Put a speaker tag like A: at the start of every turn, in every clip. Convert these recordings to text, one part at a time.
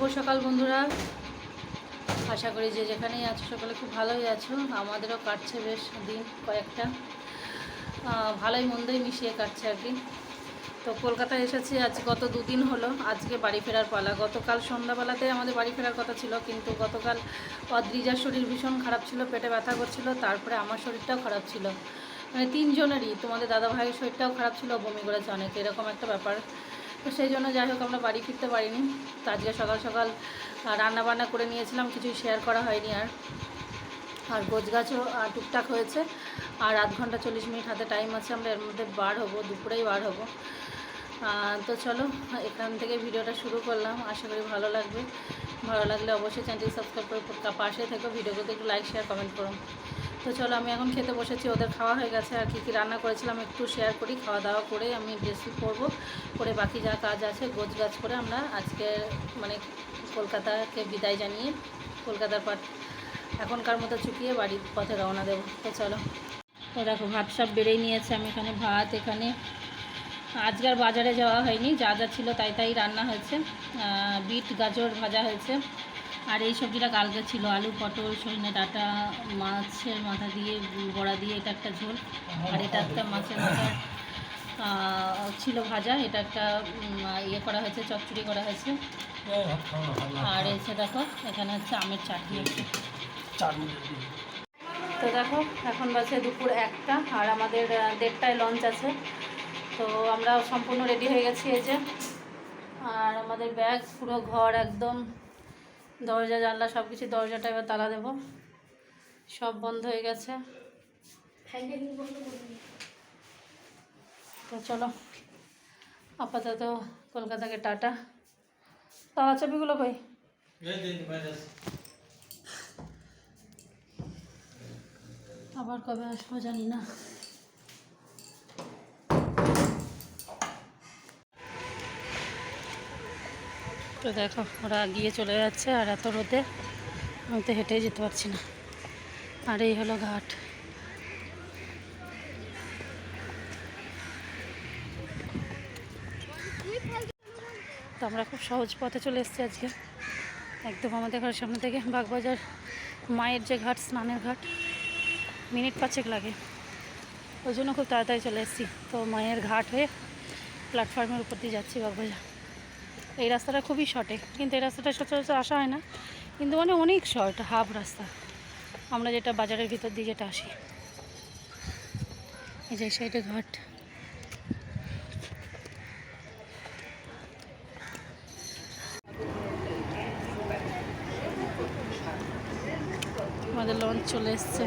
A: শুভ সকাল বন্ধুরা। আশা করি যে যেখানেই আছো সকালে খুব ভালোই আছো। আমাদেরও কাটছে বেশ দিন কয়েকটা। ভালোই মন্দই মিশিয়ে কাটছে আর কি। তো কলকাতায় এসেছি, আজ গত দুদিন হলো। আজকে বাড়ি ফেরার পালা। গতকাল সন্ধ্যাবেলাতে আমাদের বাড়ি ফেরার কথা ছিল, কিন্তু গতকাল অদ্রিজার শরীর ভীষণ খারাপ ছিল, পেটে ব্যথা করছিল, তারপরে আমার শরীরটাও খারাপ ছিল। মানে তিনজনেরই, তোমাদের দাদা ভাইয়ের শরীরটাও খারাপ ছিল, বমি করেছে অনেক, এরকম একটা ব্যাপার। তো সেই জন্য যাই হোক আমরা বাড়ি ফিরতে পারিনি। তো আজকে সকাল সকাল রান্না বান্না করে নিয়েছিলাম কিছুই শেয়ার করা হয়নি আর। আর গোছগাছও আহ, টুকটাক হয়েছে। আর আধ ঘণ্টা চল্লিশ মিনিট হাতে টাইম আছে আমরা এর মধ্যে বার হব দুপুরেই বার হব। তো চলো এখান থেকে ভিডিওটা শুরু করলাম। আশা করি ভালো লাগবে। ভালো লাগলে অবশ্যই চ্যানেলটি সাবস্ক্রাইব করে পাশে থেকে ভিডিওগুলোতে একটু লাইক শেয়ার কমেন্ট করুন তো চলো, আমি এখন খেতে বসেছি, ওদের খাওয়া হয়ে গেছে আর কী কী রান্না করেছিলাম একটু শেয়ার করি খাওয়া দাওয়া করে আমি ড্রেসিং করব করে বাকি যা কাজ আছে গোছ গাছ করে আমরা আজকে মানে কলকাতাকে বিদায় জানিয়ে কলকাতার পাট এখনকার মতো চুকিয়ে বাড়ির পথে রওনা দেবো। তো চলো তো দেখো, ভাত সব বেড়েই নিয়েছে, আমি এখানে ভাত, এখানে আজকাল বাজারে যাওয়া হয়নি, যা যা ছিল তাই তাই রান্না হয়েছে বিট, গাজর ভাজা হয়েছে আর এই সবজিটা কালকে ছিল, আলু, পটল, সজনে ডাঁটা, মাছের মাথা দিয়ে, বড়া দিয়ে, এটা একটা ঝোল। আর এটা একটা মাছের মাথা ছিল ভাজা, এটা একটা ইয়ে করা হয়েছে, চচ্চড়ি করা হয়েছে। আর এসে দেখো, এখানে হচ্ছে আমের চাটনি। তো দেখো, এখন বাজে দুপুর একটা, আর আমাদের দেড়টায় লঞ্চ আছে। তো আমরা সম্পূর্ণ রেডি হয়ে গেছি এই যে। আর আমাদের ব্যাগ পুরো ঘর একদম দরজা, জানলা সব কিছু দরজাটা এবার তালা দেবো। সব বন্ধ হয়ে গেছে। তো চলো, আপাতত কলকাতাকে টাটা। তালা চাবিগুলো কই? আবার কবে আসব জানি না। তো দেখো, ওরা গিয়ে চলে যাচ্ছে আর এত রোদে আমি তো হেঁটেই যেতে পারছি না। আর এই হলো ঘাট। তো আমরা খুব সহজ পথে চলে এসেছি আজকে। একদম আমাদের ঘরের সামনে থেকে বাগবাজার মায়ের যে ঘাট, স্নানের ঘাট, মিনিট পাঁচেক লাগে। ওই জন্য খুব তাড়াতাড়ি চলে এসেছি। তো মায়ের ঘাট হয়ে প্ল্যাটফর্মের উপর দিয়ে যাচ্ছি বাগবাজার। এই রাস্তাটা খুবই শর্টে কিন্তু এই রাস্তাটা সচরাচর আসা হয় না। কিন্তু মানে অনেক শর্ট হাফ রাস্তা। আমরা যেটা বাজারের ভিতর দিয়ে যেটা আসি। এই যে সাইডে ঘাট। আমাদের লঞ্চ চলে এসছে।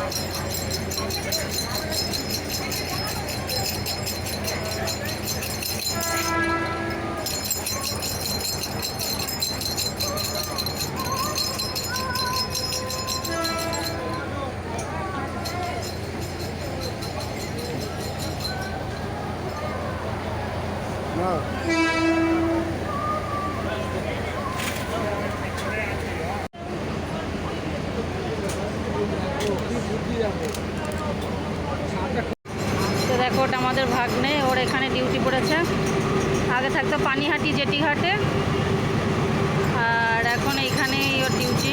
A: তো দেখো ওটা আমাদের ভাগ্নে, ওর এখানে ডিউটি পড়েছে। আগে থাকতো পানিহাটি জেটি ঘাটে আর এখন এইখানেই ওর ডিউটি।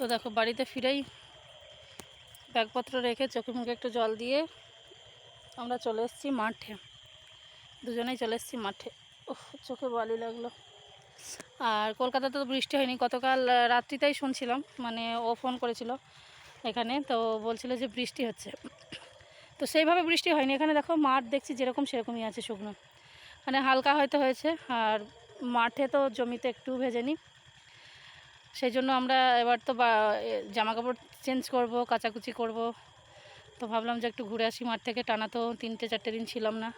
A: তো দেখো বাড়িতে ফিরেই ব্যাগপত্র রেখে চোখে মুখে একটু জল দিয়ে আমরা চলে এসেছি মাঠে। দুজনেই চলে এসেছি মাঠে। উফ চোখে বালি লাগল। আর কলকাতাতে তো বৃষ্টি হয়নি গতকাল আহ, রাত্রিতেই শুনছিলাম মানে ও ফোন করেছিল এখানে তো বলছিল যে বৃষ্টি হচ্ছে। তো সেইভাবে বৃষ্টি হয়নি। এখানে দেখো মাঠ দেখছি যেরকম সেরকমই আছে শুকনো। মানে হালকা হয়তো হয়েছে আর মাঠে তো জমিতে একটু ভেজেনি সেই জন্য আমরা এবার তো জামা কাপড় চেঞ্জ করব, কাচাকুচি করব। তো ভাবলাম যে একটু ঘুরে আসি, মাঠ থেকে টানা তো তিনটে, চারটে দিন ছিলাম না।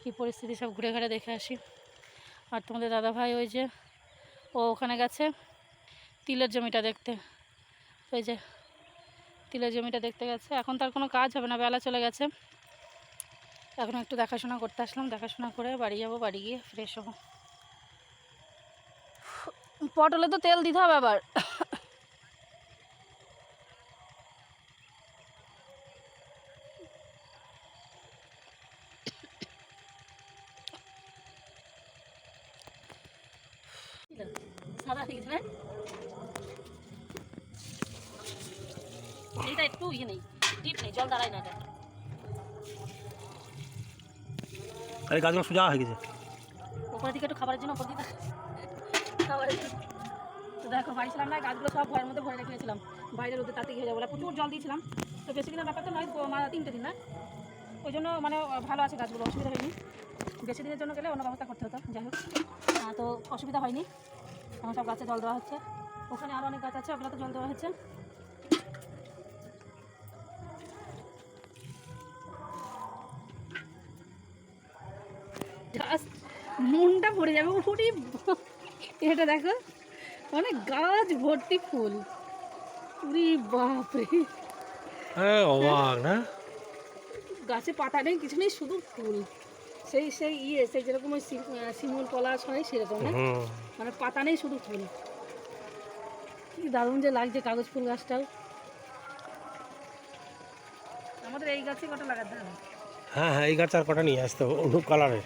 A: কী পরিস্থিতি সব ঘুরে ঘুরে দেখে আসি। আর তোমাদের দাদাভাই ওই যে, ও ওখানে গেছে তিলের জমিটা দেখতে। ওই যে, তিলের জমিটা দেখতে গেছে। এখন তার কোনো কাজ হবে না, বেলা চলে গেছে। এখন একটু দেখাশোনা করতে আসলাম। দেখাশোনা করে বাড়ি যাব, বাড়ি গিয়ে ফ্রেশ হব। পটলে তো তেল দিতে হবে আবার। সাদা হয়ে গেছে না? এটা একটু ইয়ে নেই ডিপ নেই জল দাঁড়ায় না এটা।
B: গাছগুলো সোজা হয়ে গেছে।
A: উপরের দিকে একটু খাবারের জন্য উপর দিকে। খাবারের তো দেখো, বাড়ি ছিলাম না, গাছগুলো সব ঘরের মধ্যে ভরে রেখেছিলাম। বাইরে রোদে তাতে হয়ে যাব। প্রচুর জল দিয়েছিলাম। তো বেশি দিনের ব্যাপার তো নয় তিনটে দিন না। ওই জন্য মানে ভালো আছে গাছগুলো, অসুবিধা হয়নি। বেশি দিনের জন্য গেলে অন্য ব্যবস্থা করতে হতো, যাই হোক। তো অসুবিধা হয়নি। এখন সব গাছে জল দেওয়া হচ্ছে। ওখানে আরও অনেক গাছ আছে, ওগুলোতে জল দেওয়া হচ্ছে মনটা পড়ে যাবে উঠি এটা দেখো মানে গাছ ভর্তি ফুল। উরি বাপরে।
B: হ্যাঁ অবাক না?
A: গাছে পাতা নেই কিছু নেই শুধু ফুল। সেই সেই ইয়ে সেই যেরকম ওই শিমুল পলাশ হয় সেরকম না? মানে পাতা নেই শুধু ফুল। কি দারুণ যে লাগছে কাগজ ফুল গাছটাও। আমাদের এই গাছে কটা লাগাতে হবে?
B: হ্যাঁ হ্যাঁ এই গাছ আর কটা নিয়ে আসতে হবে অন্য কালারের।